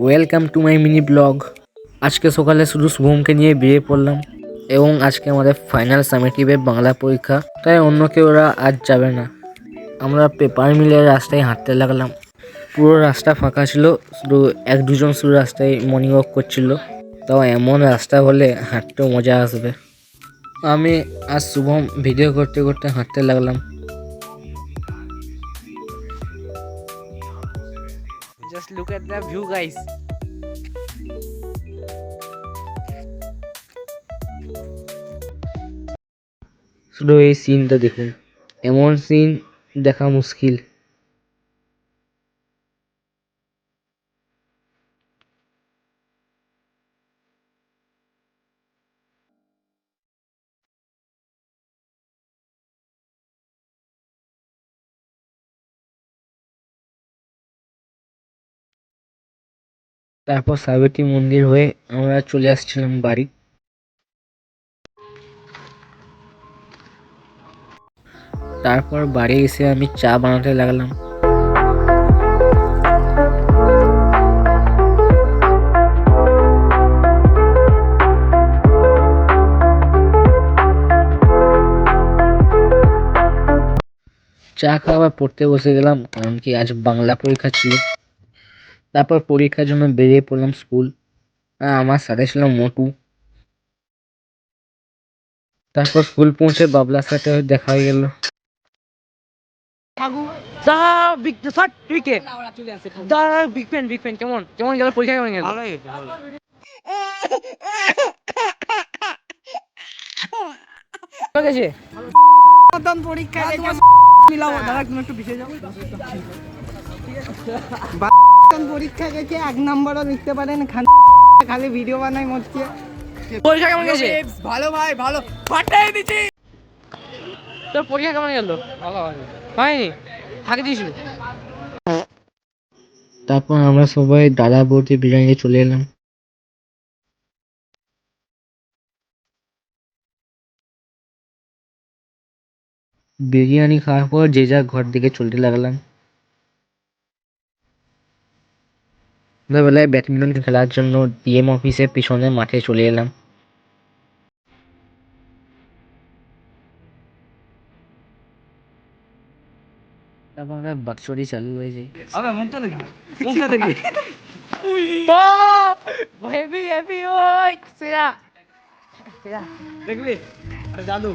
Welcome to my mini blog আজকে সকালে শুধু শুভমকে নিয়ে বিয়ে পড়লাম এবং আজকে আমাদের ফাইনাল সামেটিভে বাংলা পরীক্ষা। তাই অন্য কেউ ওরা আজ যাবে না। আমরা পেপার মিলে রাস্তায় হাঁটতে লাগলাম। পুরো রাস্তা ফাঁকা ছিল, শুধু এক দুজন শুধু রাস্তায় মর্নিং ওয়াক করছিল। তাও এমন রাস্তা হলে হাঁটতেও মজা আসবে। আমি আর শুভম ভিডিও করতে করতে হাঁটতে লাগলাম। Just look at the view, guys. শুধু এই সিনটা দেখুন এমন সিন দেখা মুশকিল তারপর সাবিত্রী মন্দির হয়ে আমরা চলে আসছিলাম বাড়ি। তারপর বাড়ি এসে আমি চা বানাতে লাগলাম। চা খাওয়া পড়তে বসে গেলাম, কারণ কি আজ বাংলা পরীক্ষা ছিল। তারপর পরীক্ষার জন্য বেরিয়ে পড়লাম স্কুল আর আমার সাথে ছিল মোটু। তারপর স্কুল পৌঁছে বাবলার সাথে দেখা হয়ে গেল। কেমন? কেমন গেল পরীক্ষা কেমন গেল? পরীক্ষা পরীক্ষা গেছে এক নম্বরও লিখতে পারেন খালি ভিডিও বানাই মরছে। পরীক্ষা কেমন গেছে? ভালো ভাই ভালো। তোর পরীক্ষা কেমন গেল? ভালো হয়নি? ফাঁকি দিয়েছিল? তারপর আমরা সবাই দাদা বৌদি বিরিয়ানি চলে এলাম। বিরিয়ানি খাওয়ার পর যে যার ঘর দিকে চলতে লাগলাম। সন্ধ্যাবেলায় ব্যাডমিন্টন খেলার জন্য ডিএম অফিসের পিছনে মাঠে চলে এলাম তারপর আমরা বাক্সরি চালু হয়ে যাই আবে মনটা দেখি মুখটা দেখি হেভি হেভি ওই সেরা সেরা দেখবি জাদু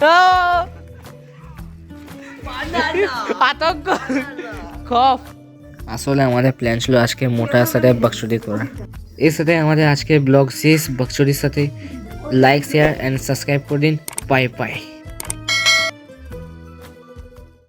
হ্যাঁ আতঙ্ক। খফ আসলে আমাদের প্ল্যান ছিল আজকে মোটা সাথে বাক্সটি করা। এর সাথে আমাদের আজকে ব্লগ শেষ। বাক্সটির সাথে লাইক শেয়ার অ্যান্ড সাবস্ক্রাইব করে দিন। Bye bye